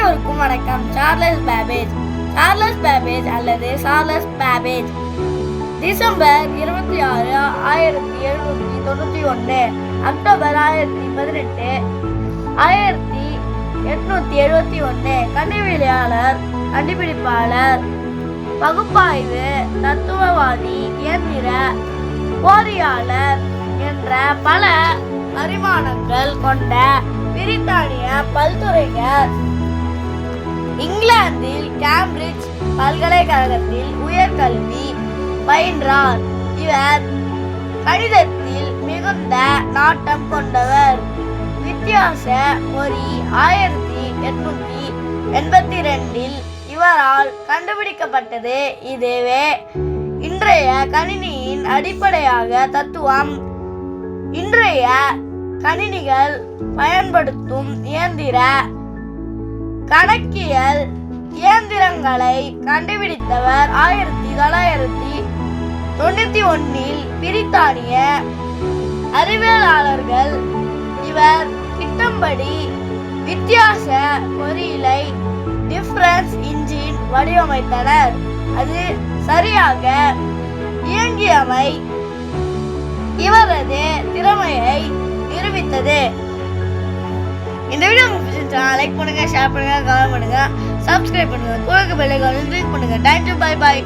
அனைவருக்கும் வணக்கம். Charles Babbage Charles Babbage அல்லது சார்லஸ் பேபேஜ் டிசம்பர் இருபத்தி ஆறு ஆயிரத்தி எழுநூத்தி தொண்ணூத்தி ஒன்று. அக்டோபர் ஆயிரத்தி பதினெட்டு. ஆயிரத்தி எட்நூத்தி எழுபத்தி ஒன்று. கண்டுபிடியாளர் கண்டுபிடிப்பாளர் பகுப்பாய்வு தத்துவவாதி இயந்திர போரியாளர் என்ற பல பரிமாணங்கள் கொண்ட பிரித்தானிய பல்துறைகள் இங்கிலாந்தில் கேம்பிரிட்ஜ் பல்கலைக்கழகத்தில் உயர்கல்வி பயின்றார். இவர் கணிதத்தில் மிகுந்த நாட்டம் கொண்டவர். வித்தியாச பொறி ஆயிரத்தி எட்நூத்தி எண்பத்தி ரெண்டில் இவரால் கண்டுபிடிக்கப்பட்டது இதுவே. இன்றைய கணினியின் அடிப்படையாக தத்துவம் இன்றைய கணினிகள் பயன்படுத்தும் இயந்திர கணக்கியல் இயந்திரங்களை கண்டுபிடித்தவர் ஆயிரத்தி தொள்ளாயிரத்தி தொண்ணூத்தி ஒன்னில் பிரித்தானிய அறிவியலாளர்கள். இவர் திட்டம்படி வித்தியாச பொறியியலை டிஃபரன்ஸ் இன்ஜின் வடிவமைத்தனர். அது சரியாக இயங்கியமை இவரது திறமையை நிரூபித்தது. இந்த வீடியோ உங்களுக்கு லைக் பண்ணுங்க ஷேர் பண்ணுங்க கமெண்ட் பண்ணுங்க. சப்ஸ்கிரைப் பண்ணுங்க. குழந்தை பெல்லைக்கான கிளிக் பண்ணுங்க. Thank you bye by